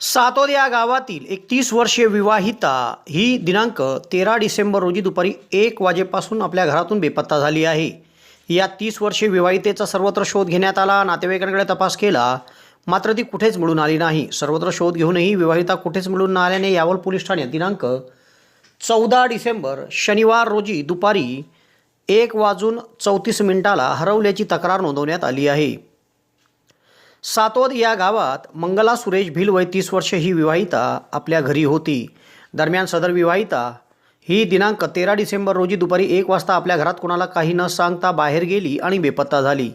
सातोद या गावातील एक तीस वर्षीय विवाहिता ही दिनांक तेरा डिसेंबर रोजी दुपारी एक वाजेपासून आपल्या घरातून बेपत्ता झाली आहे. या तीस वर्षीय विवाहितेचा सर्वत्र शोध घेण्यात आला नातेवाईकांकडे तपास केला मात्र ती कुठेच मिळून आली नाही. सर्वत्र शोध घेऊनही विवाहिता कुठेच मिळून न आल्याने यावल पोलीस ठाण्यात दिनांक चौदा डिसेंबर शनिवार रोजी दुपारी एक वाजून चौतीस मिनिटाला हरवल्याची तक्रार नोंदवण्यात आली आहे. सातवद या गावात मंगला सुरेश भिल वय तीस वर्ष ही विवाहिता आपल्या घरी होती. दरम्यान सदर विवाहिता ही दिनांक तेरा डिसेंबर रोजी दुपारी एक वाजता आपल्या घरात कोणाला काही न सांगता बाहेर गेली आणि बेपत्ता झाली.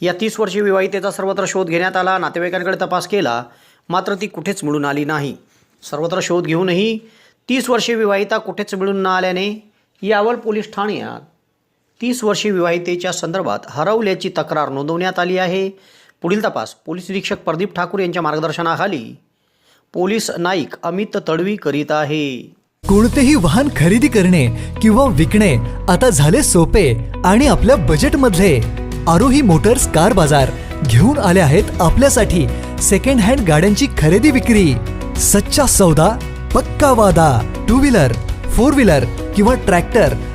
या तीस वर्षीय विवाहितेचा सर्वत्र शोध घेण्यात आला नातेवाईकांकडे तपास केला मात्र ती कुठेच मिळून आली नाही. सर्वत्र शोध घेऊनही तीस वर्षी विवाहिता कुठेच मिळून न आल्याने यावल पोलीस ठाण्यात तीस वर्षी विवाहितेच्या संदर्भात हरवल्याची तक्रार नोंदवण्यात आली आहे. पुढील तपास. पोलीस निरीक्षक प्रदीप ठाकूर यांच्या मार्गदर्शनाखाली पोलीस नाईक अमित तडवी करीत आहे. कोणतेही वाहन खरेदी करणे किंवा विकणे आता झाले सोपे आणि आपल्या बजेटमधले आरोही मोटर्स कार बाजार घेऊन आले आहेत आपल्यासाठी सेकंड हँड गाड्यांची खरेदी विक्री. सच्चा सौदा पक्का वादा टू व्हीलर फोर व्हीलर किंवा ट्रॅक्टर